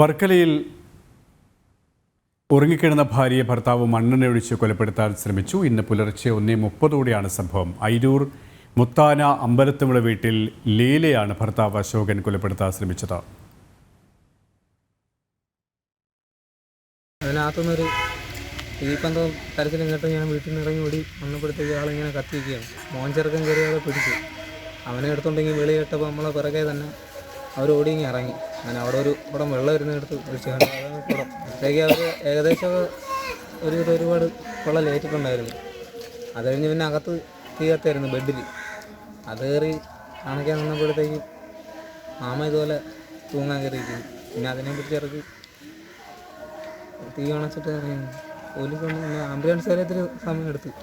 വർക്കലയിൽ ഉറങ്ങിക്കിടന്ന ഭാര്യയെ ഭർത്താവ് മണ്ണെണ്ണയൊഴിച്ച് കൊലപ്പെടുത്താൻ ശ്രമിച്ചു. ഇന്ന് പുലർച്ചെ ഒന്നേ മുപ്പതോടെയാണ് സംഭവം. അയിരൂർ മുത്താന അമ്പലത്തുമുള വീട്ടിൽ ലീലയാണ് ഭർത്താവ് അശോകൻ കൊലപ്പെടുത്താൻ ശ്രമിച്ചത്. അതിനകത്തുനിന്നൊരു തീപ്പന്തം തരത്തിൽ ഇങ്ങോട്ട് ഞാൻ വീട്ടിൽ നിന്ന് ഇറങ്ങി ഓടി വന്നപ്പോഴത്തേക്ക് ആളിങ്ങനെ കത്തിക്കുകയാണ് മോൻ ചെറുക്കൻ കയറി പിടിച്ചു. അവനെ എടുത്തുണ്ടെങ്കിൽ വെളി നമ്മളെ പിറകെ തന്നെ അവർ ഓടി ഇങ്ങനെ ഇറങ്ങി. അങ്ങനെ അവിടെ ഒരു കുടം വെള്ളം വരുന്നിടത്ത് ഒഴിച്ചു കുടം. അപ്പോഴത്തേക്ക് അവർ ഏകദേശം ഒരു ഒരുപാട് വെള്ളം ലേറ്റിട്ടുണ്ടായിരുന്നു. അത് കഴിഞ്ഞ് പിന്നെ അകത്ത് തീ കത്തായിരുന്നു ബെഡിൽ. അത് കയറി കാണിക്കാൻ നിന്നപ്പോഴത്തേക്ക് മാമ ഇതുപോലെ തൂങ്ങാൻ കയറിയിരിക്കുന്നു. പിന്നെ അതിനെ പിടിച്ചിറക്കി തീ അണച്ചിട്ട് അറിയാം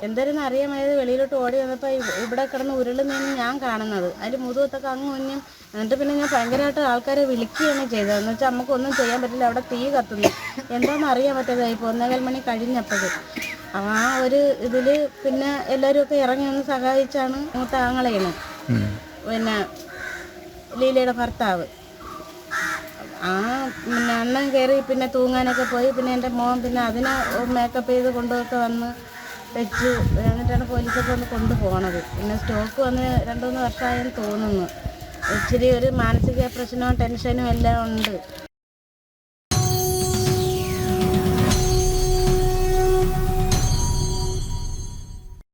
എന്തായിരുന്നു അറിയാമായത്? വെളിയിലോട്ട് ഓടി വന്നപ്പോൾ ഇവിടെ കിടന്ന് ഉരുളുന്നതിന് ഞാൻ കാണുന്നത്. അതിന്റെ മുതുകത്തൊക്കെ അങ്ങ് മുന്നും എന്നിട്ട് പിന്നെ ഞാൻ ഭയങ്കരമായിട്ട് ആൾക്കാരെ വിളിക്കുകയാണ് ചെയ്തത്. എന്ന് വെച്ചാൽ നമുക്കൊന്നും ചെയ്യാൻ പറ്റില്ല. അവിടെ തീ കത്തുന്നു. എന്താണെന്ന് അറിയാൻ പറ്റാതായി ഇപ്പോൾ ഒന്നേകാൽ മണി കഴിഞ്ഞപ്പോഴും ആ ഒരു ഇതിൽ പിന്നെ എല്ലാവരും ഒക്കെ ഇറങ്ങി ഒന്ന് സഹായിച്ചാണ് മൂത്ത പിന്നെ ലീലയുടെ ഭർത്താവ്. ആ പിന്നെ അണ്ണൻ കയറി പിന്നെ തൂങ്ങാനൊക്കെ പോയി. പിന്നെ എന്റെ മോൻ പിന്നെ അതിനെ മേക്കപ്പ് ചെയ്ത് കൊണ്ടുപോയൊക്കെ വന്ന് വെച്ച് എന്നിട്ടാണ് പോലീസൊക്കെ വന്ന് കൊണ്ടുപോകണത് പിന്നെ സ്റ്റോക്ക് വന്ന് രണ്ടു മൂന്ന് വർഷമായെന്ന് തോന്നുന്നു. ഇച്ചിരി ഒരു മാനസിക പ്രശ്നവും ടെൻഷനും എല്ലാം ഉണ്ട്.